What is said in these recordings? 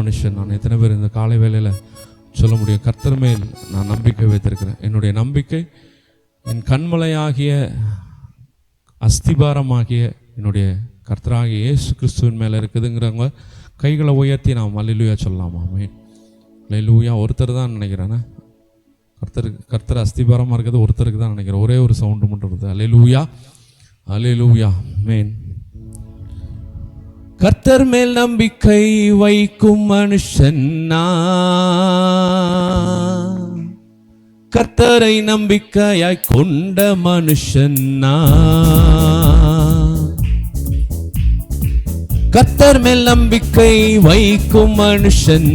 மனுஷன். நான் எத்தனை பேர் இந்த காலை வேலையில் சொல்ல முடியும்? கர்த்தர் மேல் நான் நம்பிக்கை வைத்திருக்கிறேன். என்னுடைய நம்பிக்கை என் கண்மலையாகிய அஸ்திபாரமாகிய என்னுடைய கர்த்தராகிய இயேசு கிறிஸ்துவின் மேலே இருக்குதுங்கிறவங்க கைகளை உயர்த்தி நான் மல்லிலூயா சொல்லலாமா? ஆமென். லூயா ஒருத்தர் தான் நினைக்கிறேன்னா கர்த்தர் கர்த்தர் அஸ்திபாரமாக இருக்கிறது ஒருத்தருக்கு தான் நினைக்கிறேன். ஒரே ஒரு சவுண்டு மட்டும் இருக்குது அல்லேலூயா. அல்லேலூயா. மேன் கர்த்தர் மேல் நம்பிக்கை வைக்கும் மனுஷன் கர்த்தரை நம்பிக்கையாய் கொண்ட மனுஷன் கர்த்தர் மேல் நம்பிக்கை வைக்கும் மனுஷன்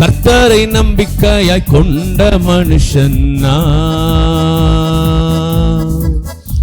கர்த்தரை நம்பிக்கையாய் கொண்ட மனுஷன் நான்.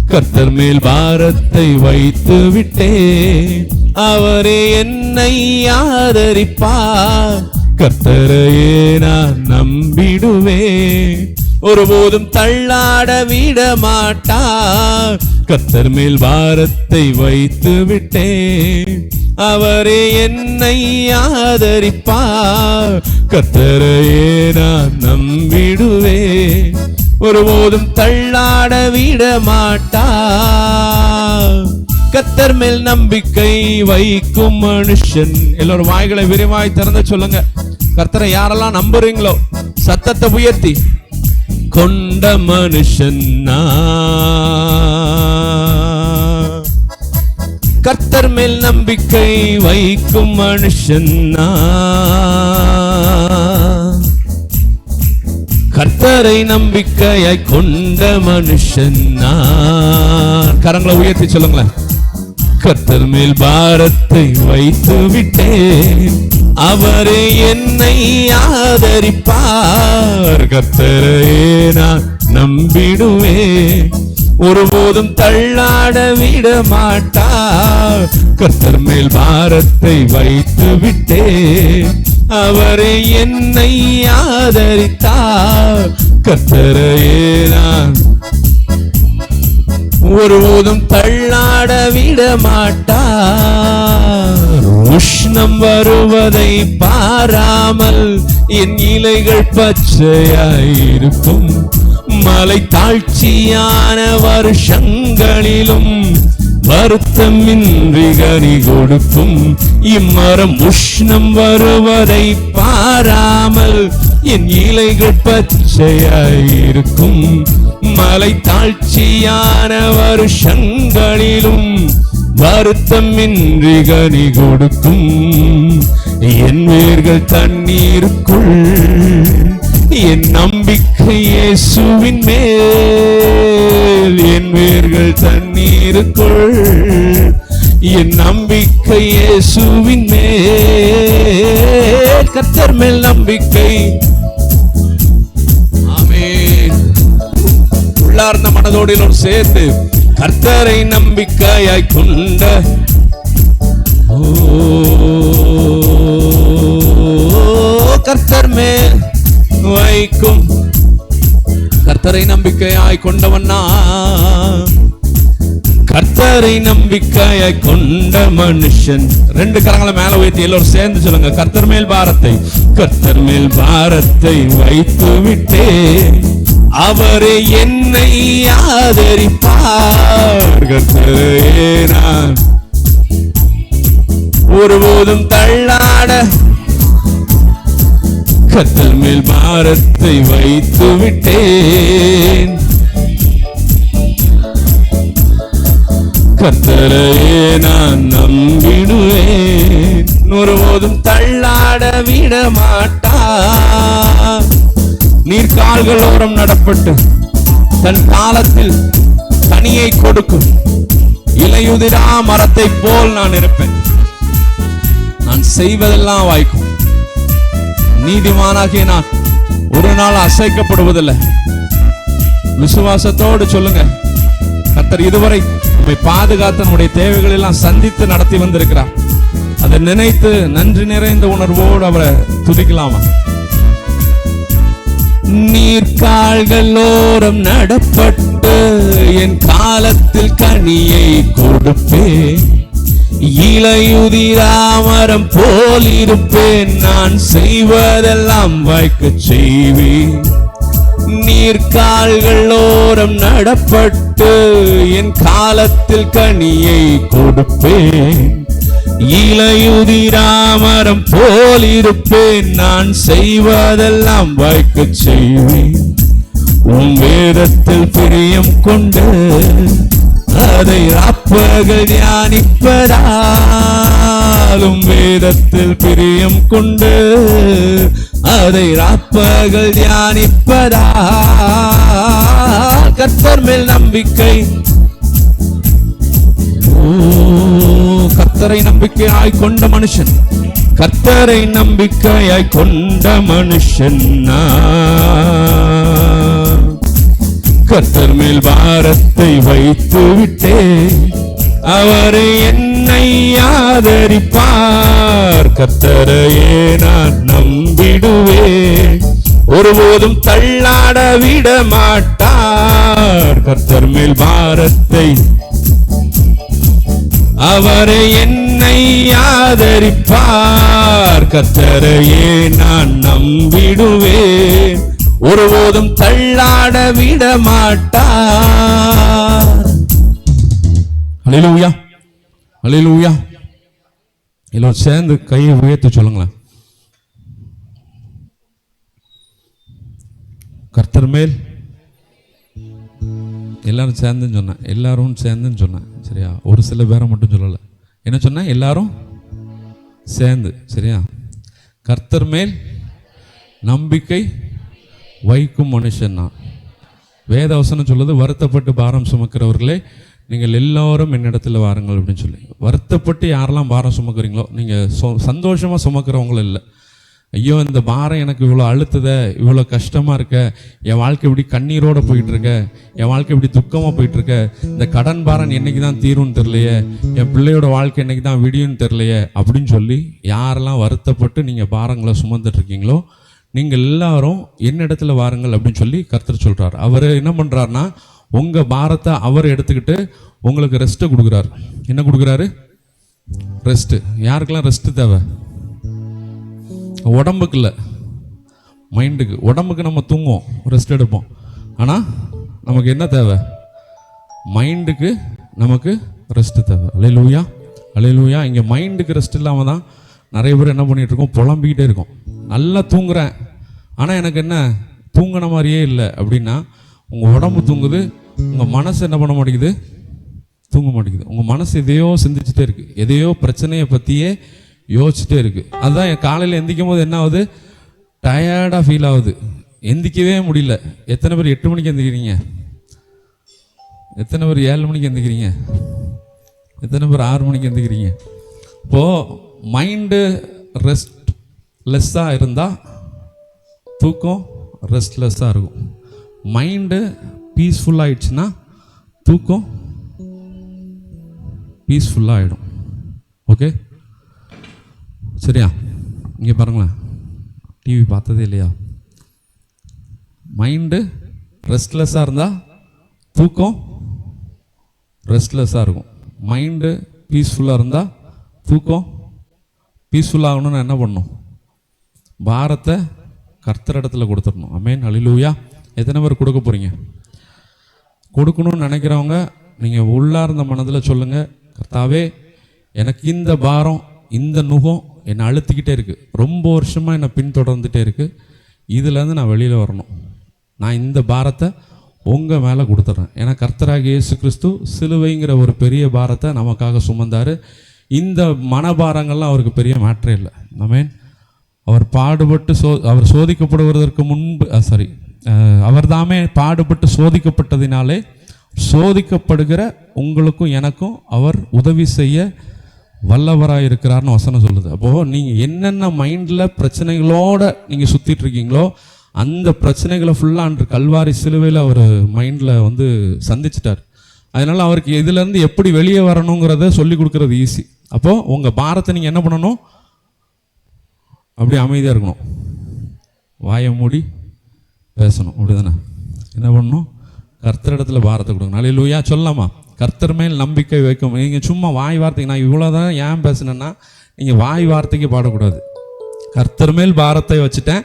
கர்த்தர் மேல் பாரத்தை வைத்து விட்டேன். அவரே என்னை ஆதரிப்பார். கர்த்தரையே நான் நம்பிடுவேன். ஒருபோதும் தள்ளாட விட மாட்டார். கர்த்தர் மேல் பாரத்தை வைத்து விட்டேன். அவரே என்னை ஆதரிப்பார். கர்த்தரையே நான் நம்பிடுவேன். ஒருபோதும் தள்ளாட விட மாட்டா. கத்தர் மேல் நம்பிக்கை வைக்கும் மனுஷன். எல்லோரும் வாய்களை விரிவாய் திறந்து சொல்லுங்க. கர்த்தரை யாரெல்லாம் நம்புறீங்களோ சத்தத்தை உயர்த்தி கொண்ட மனுஷன் கர்த்தர் மேல் நம்பிக்கை வைக்கும் மனுஷன் நான். கர்த்தரை நம்பிக்கையாய் கொண்ட மனுஷன் நான். கரங்களை உயர்த்தி சொல்லுங்களேன். கர்த்தர் மேல் பாரத்தை வைத்து விட்டேன். அவரே என்னை ஆதரிப்பார். கர்த்தரையே நான் நம்பிடுவேன். ஒருபோதும் தள்ளாட விட மாட்டார். கர்த்தர் மேல் பாரத்தை வைத்து விட்டேன். அவரே என்னை ஆதரித்தார். கத்தரையே நான். ஒருபோதும் தள்ளாட விட மாட்டார் உஷ்ணம் வருவதை பாராமல் என் இலைகள் பச்சையாயிருக்கும் மலை தாழ்ச்சியான வருஷங்களிலும் வருத்தமின்றி கனி கொடுக்கும். இம்மரம் உஷ்ணம் வருவதை பாராமல் என் இலைகள் பச்சையாயிருக்கும். மலை தாழ்ச்சியான வருஷங்களிலும் வருத்தமின்றி கனி கொடுக்கும். என் வேர்கள் தண்ணீருக்குள் என் நம்பிக்கை இயேசுவின் மேல் என் வேர்கள் தண்ணீருக்குள் என் நம்பிக்கை இயேசுவின் மேல். கர்த்தர் மேல் நம்பிக்கை. ஆமென். உள்ளார்ந்த மனதோடு சேர்த்து சேர்ந்து கர்த்தரை நம்பிக்கையாய் கொண்ட. கர்த்தர் மேல் வைக்கும். கர்த்தரை நம்பிக்கையாய் கொண்டவன்னா கர்த்தரை நம்பிக்கையை கொண்ட மனுஷன். ரெண்டு கரங்களை மேல உயர்த்தி எல்லோரும் சேர்ந்து சொல்லுங்க கர்த்தர் மேல் பாரத்தை கர்த்தர் மேல் பாரத்தை வைத்து விட்டே. அவரே என்னை ஆதரிப்பார் கர்த்தரையே நான். ஒருபோதும் தள்ளாட கத்தல் மேல் பாரத்தை வைத்து விட்டேன். கத்தரையே நான் நம்பிடுவேன். ஒருபோதும் தள்ளாட விட மாட்டா நீர் கால்களோரம் நடப்பட்டு தன் காலத்தில் தனியை கொடுக்கும். இலையுதிரா மரத்தை போல் நான் இருப்பேன். நான் செய்வதெல்லாம் வாய்க்கும். நீதிமானாகிய நான் ஒரு நாள் அசைக்கப்படுவதில்லை. விசுவாசத்தோடு சொல்லுங்க கத்தர் இதுவரை நம்மை பாதுகாத்து நம்முடைய தேவைகள் எல்லாம் சந்தித்து நடத்தி வந்திருக்கிறார். அதை நினைத்து நன்றி நிறைந்த உணர்வோடு அவரை துதிக்கலாமா? நீர்கால்களோரம் நடப்பட்டு என் காலத்தில் கனியை கொடுப்பேன். இலையுதிராமரம் போல் இருப்பேன். நான் செய்வதெல்லாம் வாய்க்கச் செய்வேன். நீர் கால்களோரம் நடப்பட்டு என் காலத்தில் கனியை கொடுப்பேன். இலையுதிராமரம் போல் இருப்பேன். நான் செய்வதெல்லாம் வாய்க்கச் செய்வேன். உன் வேதத்தில் பிரியம் கொண்டு அதை ராப்பர்கள் தியானிப்பதாலும் வேதத்தில் பிரியம் கொண்டு அதை ராப்பகல் தியானிப்பதா கத்தர் மேல் நம்பிக்கை. கத்தரை நம்பிக்கையாய் கொண்ட மனுஷன். கத்தரை நம்பிக்கையாய் கொண்ட மனுஷன் கத்தர் மேல் பாரத்தை வைத்து விட்டே அவரை என்னை ஆதரிப்பார். கத்தரையே நான் நம்பிடுவேன். ஒருபோதும் தள்ளாட விட மாட்டார் கர்த்தர் மேல் பாரத்தை. அவரை என்னை ஆதரிப்பார். கத்தரையே நான் நம்பிடுவேன். ஒருபோதும் தள்ளாட விட மாட்டார் அலையிலூயா அலையிலூயா எல்லோரும் சேர்ந்து கையை உயர்த்தி சொல்லுங்களேன். கர்த்தர் மேல் எல்லாரும் சேர்ந்துன்னு சொன்னேன். எல்லாரும் சேர்ந்துன்னு சொன்னேன். சரியா? ஒரு சில பேரை மட்டும் சொல்லலை. என்ன சொன்னேன்? எல்லாரும் சேர்ந்து. சரியா? கர்த்தர் மேல் நம்பிக்கை வைக்கும் மனுஷன் நான். வேதவசனம் சொல்லுது வருத்தப்பட்டு பாரம் சுமக்கிறவர்களே நீங்கள் எல்லாரும் என்னிடத்தில் வாருங்கள் அப்படின்னு சொல்லி. வருத்தப்பட்டு யாரெல்லாம் பாரம் சுமக்கிறீங்களோ நீங்கள் சொ சந்தோஷமாக சுமக்கிறவங்களும் இல்லை. ஐயோ இந்த பாரம் எனக்கு இவ்வளோ அழுத்துத இவ்வளோ கஷ்டமாக இருக்க என் வாழ்க்கை இப்படி கண்ணீரோட போயிட்டுருக்க என் வாழ்க்கை இப்படி துக்கமாக போயிட்டுருக்க இந்த கடன் பாரம் என்னைக்கு தான் தீரும்னு தெரிலையே என் பிள்ளையோட வாழ்க்கை என்னைக்கு தான் விடியும்னு தெரிலையே அப்படின்னு சொல்லி யாரெல்லாம் வருத்தப்பட்டு நீங்கள் பாரங்களை சுமந்துட்டு இருக்கீங்களோ நீங்கள் எல்லாரும் என்னிடத்துல வாருங்கள் அப்படின்னு சொல்லி கருத்தர் சொல்கிறார் அவர் என்ன பண்ணுறாருனா உங்கள் பாரத்தை அவர் எடுத்துக்கிட்டு உங்களுக்கு ரெஸ்ட்டை கொடுக்குறாரு. என்ன கொடுக்குறாரு? ரெஸ்ட்டு யாருக்கெல்லாம் ரெஸ்ட்டு தேவை? உடம்புக்கு இல்லை மைண்டுக்கு உடம்புக்கு நம்ம தூங்குவோம். ரெஸ்ட் எடுப்போம். ஆனால் நமக்கு என்ன தேவை? மைண்டுக்கு நமக்கு ரெஸ்ட்டு தேவை. அலையலூயா அலையலூயா இங்கே மைண்டுக்கு ரெஸ்ட் இல்லாமல் தான் நிறைய பேர் என்ன பண்ணிகிட்ருக்கோம் புலம்பிக்கிட்டே இருக்கோம். நல்லா தூங்குறேன். ஆனால் எனக்கு என்ன? தூங்கின மாதிரியே இல்லை. அப்படின்னா உங்கள் உடம்பு தூங்குது உங்கள் மனசு என்ன பண்ண மாட்டேங்குது? தூங்க மாட்டேங்குது. உங்கள் மனசு எதையோ சிந்திச்சுட்டே இருக்குது எதையோ பிரச்சனையை பற்றியே யோசிச்சுட்டே இருக்குது அதுதான் என் காலையில் எந்திக்கும் போது என்ன ஆகுது? டயர்டாக ஃபீல் ஆகுது. எந்திக்கவே முடியல. எத்தனை பேர் எட்டு மணிக்கு எந்திக்கிறீங்க? எத்தனை பேர் ஏழு மணிக்கு எந்திக்கிறீங்க? எத்தனை பேர் ஆறு மணிக்கு எந்திக்கிறீங்க? இப்போது மைண்டு ரெஸ்ட் லெஸ்ஸாக இருந்தால் தூக்கம் ரெஸ்ட்லெஸ்ஸாக இருக்கும். மைண்டு பீஸ்ஃபுல்லாகிடுச்சுன்னா தூக்கம் பீஸ்ஃபுல்லாக ஆகிடும் ஓகே சரியா? இங்கே பாருங்களேன். டிவி பார்த்ததே இல்லையா? மைண்டு ரெஸ்ட்லெஸ்ஸாக இருந்தால் தூக்கம் ரெஸ்ட்லெஸ்ஸாக இருக்கும். மைண்டு பீஸ்ஃபுல்லாக இருந்தால் தூக்கம் பீஸ்ஃபுல்லாகணும்னு என்ன பண்ணும் பாரத்தை கர்த்தர் இடத்துல கொடுத்துடணும். அமேன் அழிலூயா எத்தனை பேர் கொடுக்க போகிறீங்க கொடுக்கணும்னு நினைக்கிறவங்க நீங்கள் உள்ளார்ந்த மனதில் சொல்லுங்கள் கர்த்தாவே எனக்கு இந்த பாரம் இந்த நுகம் என்னை அழுத்திக்கிட்டே இருக்குது ரொம்ப வருஷமாக என்னை பின்தொடர்ந்துகிட்டே இருக்குது இதுலேருந்து நான் வெளியில் வரணும். நான் இந்த பாரத்தை உங்கள் மேலே கொடுத்துட்றேன் ஏன்னா கர்த்தராக இயேசு கிறிஸ்து சிலுவைங்கிற ஒரு பெரிய பாரத்தை நமக்காக சுமந்தார். இந்த மனபாரங்கள்லாம் அவருக்கு பெரிய மேட்ரே இல்லை. நம்ம அவர் பாடுபட்டு சோ அவர் சோதிக்கப்படுவதற்கு முன்பு சாரி அவர் தாமே பாடுபட்டு சோதிக்கப்பட்டதினாலே சோதிக்கப்படுகிற உங்களுக்கும் எனக்கும் அவர் உதவி செய்ய வல்லவராக இருக்கிறார்னு வசனம் சொல்லுது. அப்போது நீங்கள் என்னென்ன மைண்டில் பிரச்சனைகளோடு நீங்கள் சுற்றிட்டு இருக்கீங்களோ அந்த பிரச்சனைகளை ஃபுல்லாக அன்று கல்வாரி சிலுவையில் அவர் மைண்டில் வந்து சந்திச்சிட்டார். அதனால் அவருக்கு இதிலேருந்து எப்படி வெளியே வரணுங்கிறத சொல்லி கொடுக்குறது ஈஸி அப்போது உங்கள் பாரத்தை நீங்கள் என்ன பண்ணணும்? அப்படி அமைதியாக இருக்கணும். வாயை மூடி பேசணும் அப்படிதானே? என்ன பண்ணணும்? கர்த்தரிடத்துல பாரத்தை கொடுக்கணும். நாளை லூயா சொல்லலாமா? கர்த்தர் மேல் நம்பிக்கை வைக்கும். நீங்கள் சும்மா வாய் வார்த்தைக்கு நான் இவ்வளோதான் ஏன் பேசுனேன்னா நீங்கள் வாய் வார்த்தைக்கு பாடக்கூடாது. கர்த்தர் மேல் பாரத்தை வச்சுட்டேன்.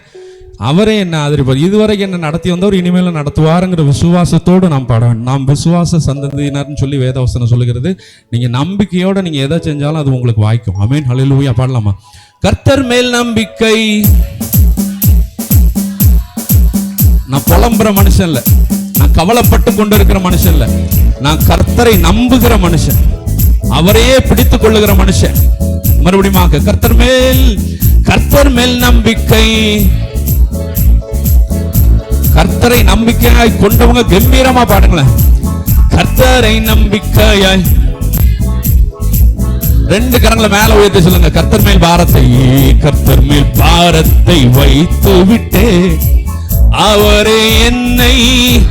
அவரே என்ன ஆதரிப்பார். இதுவரைக்கும் என்ன நடத்தி வந்தவர் இனிமேல் நடத்துவாருங்கிற விசுவாசத்தோடு நாம் பாட வேண்டும். நாம் விசுவாச சந்ததியினர்னு சொல்லி வேதவசனம் சொல்லுகிறது. நீங்கள் நம்பிக்கையோடு நீங்கள் எதை செஞ்சாலும் அது உங்களுக்கு வாய்க்கும். அமீன் ஹalleluya பாடலாமா? கர்த்தர் மேல் நம்பிக்கை. நான் புலம்புற மனுஷன் இல்ல. நான் கவலைப்பட்டு கொண்டு இருக்கிற மனுஷன் இல்லை. நான் கர்த்தரை நம்புகிற மனுஷன். அவரையே பிடித்துக் கொள்ளுகிற மனுஷன். மறுபடியும் கர்த்தர் மேல் கர்த்தர் மேல் நம்பிக்கை. கர்த்தரை நம்பிக்கையாய் கொண்டவங்க கம்பீரமா பாடுங்களேன். கர்த்தரை நம்பிக்கையாய். ரெண்டு கரங்களை மேல உயர்த்தி சொல்லுங்க. கர்த்தர் மேல் பாரத்தை கர்த்தர் மேல் பாரத்தை வைத்து விட்டேன். அவரே என்னை.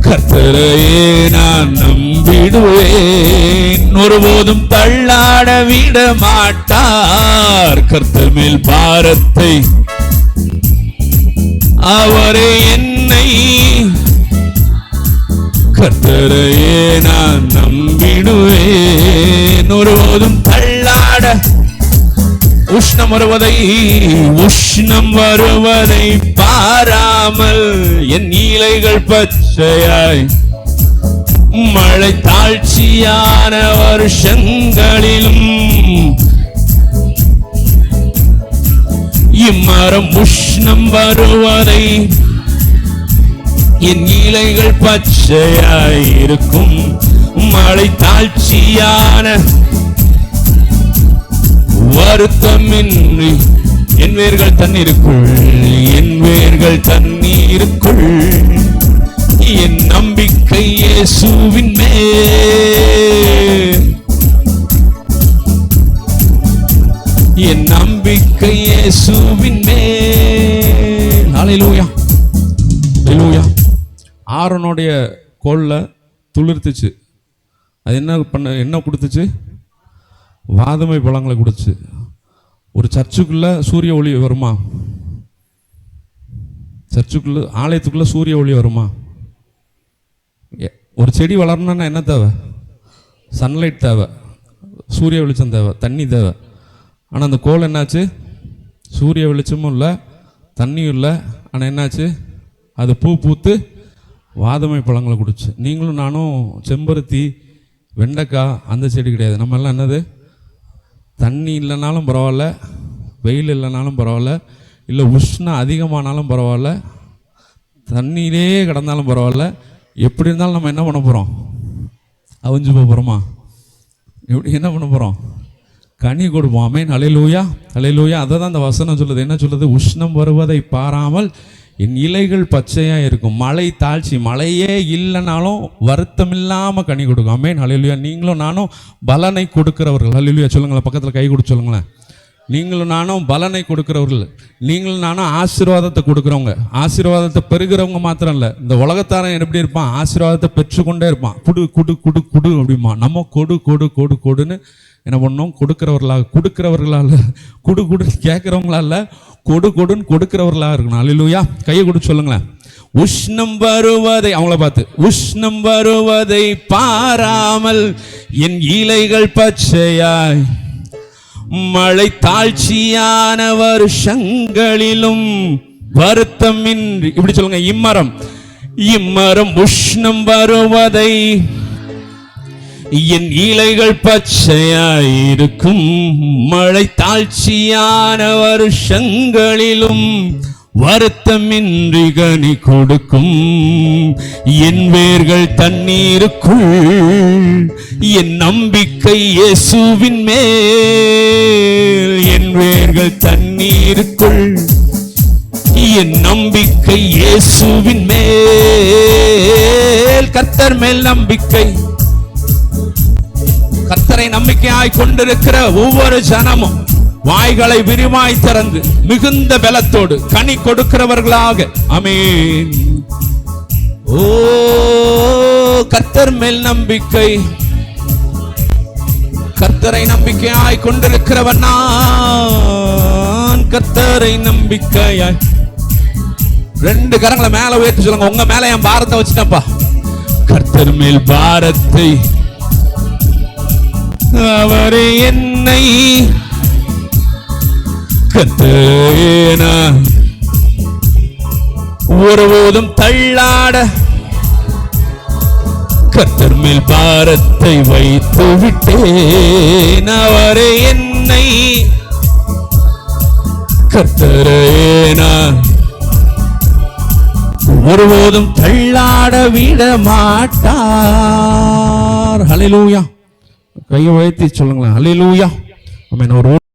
கத்தரையே நான் நம்பிடுவேன். ஒருபோதும் தள்ளாட விட மாட்டார். கர்த்தர் மேல் பாரத்தை. அவரே என்னை. கத்தரையே நான் நம்பிடுவேன். ஒருபோதும் தள்ளாட உஷ்ணம் வருவதை உஷ்ணம் வருவதை பாராமல் என் நீலைகள் பச்சையாய். மழை தாழ்ச்சியான வருஷங்களிலும் இம்மரம் உஷ்ணம் வருவதை என் இலைகள் பச்சையாயிருக்கும் மழை தாழ்ச்சியான வருத்தமின்றி என் வேர்கள் தண்ணீருக்குள் என் வேர்கள் தண்ணீருக்குள் என் நம்பிக்கை இயேசுவின் மேல். என் நம்பிக்கை இயேசுவின் மேல். ஹalleluya. ஹalleluya. ஆரோனுடைய கோல்ல துளிர்த்துச்சு. அது என்ன பண்ண என்ன கொடுத்துச்சு? வாதமை பழங்களை கொடுத்து ஒரு சர்ச்சுக்குள்ளே சூரிய ஒளி வருமா? சர்ச்சுக்குள்ளே ஆலயத்துக்குள்ளே சூரிய ஒளி வருமா? எ- ஒரு செடி வளரணும்னா என்ன தேவை? சன்லைட் தேவை. சூரிய வெளிச்சம் தேவை தண்ணி தேவை. ஆனால் அந்த கோல் என்னாச்சு? சூரிய வெளிச்சமும் இல்லை தண்ணியும் இல்லை. ஆனால் என்னாச்சு? அது பூ பூத்து வாதமை பழங்களை கொடுச்சு. நீங்களும் நானும் செம்பருத்தி வெண்டைக்காய் அந்த செடி கிடையாது. நம்ம எல்லாம் என்னது? தண்ணி இல்லைனாலும் பரவாயில்ல வெயில் இல்லைனாலும் பரவாயில்ல இல்லை உஷ்ணம் அதிகமானாலும் பரவாயில்ல தண்ணியிலே கிடந்தாலும் பரவாயில்ல எப்படி இருந்தாலும் நம்ம என்ன பண்ண போகிறோம் அவிஞ்சு போக போகிறோமா எப்படி என்ன பண்ண போகிறோம் கனி கொடுப்போம். அமேன் அலையிலூயா அலையிலூயா அதை தான் அந்த வசனம் சொல்லுது. என்ன சொல்லுது? உஷ்ணம் வருவதை பாராமல் என் இலைகள் பச்சையாக இருக்கும். மழை தாழ்ச்சி. மழையே இல்லைனாலும் வருத்தம் இல்லாமல் கனி கொடுக்கும். அமேன் அலையிலூயா நீங்களும் நானும் பலனை கொடுக்கிறவர்கள். அலையிலூயா சொல்லுங்களேன். பக்கத்தில் கை கொடுத்து சொல்லுங்களேன். நீங்களும் நானும் பலனை கொடுக்குறவர்கள். நீங்களும் நானும் ஆசீர்வாதத்தை கொடுக்குறவங்க. ஆசீர்வாதத்தை பெறுகிறவங்க மாத்திரம் இல்லை. இந்த உலகத்தாரன் எப்படி இருப்பான்? ஆசீர்வாதத்தை பெற்றுக்கொண்டே இருப்பான். குடு குடு குடு குடு அப்படிமா நம்ம கொடு கொடு கொடு கொடுன்னு என்ன பண்ணோம்? கொடுக்கிறவர்களாக கொடுக்கிறவர்களால குடு குடு கேட்குறவங்களால கொடு கொடுன்னு கொடுக்கிறவர்களாக இருக்கணும். அல்லையா கையை கொடுத்து சொல்லுங்களேன். உஷ்ணம் வருவதை அவங்கள பார்த்து. உஷ்ணம் வருவதை பாராமல் என் இலைகள் பச்சையாய் மழை தாழ்ச்சியான வருஷங்களிலும் வருத்தமின்றி இப்படி சொல்லுங்க இம்மரம். இம்மரம் உஷ்ணம் வருவதை என் இலைகள் பச்சையாயிருக்கும். மழை தாழ்ச்சியான வருஷங்களிலும் வருத்தமின்றி கனி கொடுக்கும். என் வேர்கள் தண்ணீருக்குள் என் நம்பிக்கை இயேசுவின் மேல். என் வேர்கள் தண்ணீருக்குள் என் நம்பிக்கை இயேசுவின் மேல். கத்தர் மேல் நம்பிக்கை கர்த்தரை நம்பிக்கையாய் கொண்டிருக்கிற ஒவ்வொரு ஜனமும் வாய்களை விரிவாய் திறந்து மிகுந்த பலத்தோடு கனி கொடுக்கிறவர்களாக. அமீன் ஓ கர்த்தர் மேல் நம்பிக்கை. கர்த்தரை நம்பிக்கையாய் கொண்டிருக்கிறவன் நான். கர்த்தரை நம்பிக்கையாய். ரெண்டு கரங்களை மேல உயர்த்தி சொல்லுங்க. உங்க மேல என் பாரத்தை வச்சுட்டப்பா கர்த்தர் மேல் பாரத்தை அவரே என்னை கத்தேனா ஒருபோதும் தள்ளாட கத்தர் மேல் பாரத்தை வைத்து விட்டேன். அவரே என்னை கத்தரேனா ஒருபோதும் தள்ளாட விட மாட்டார் ஹalleluya கையை உயர்த்தி சொல்லுங்களேன். ஹalleluya ஆமென் ஒரு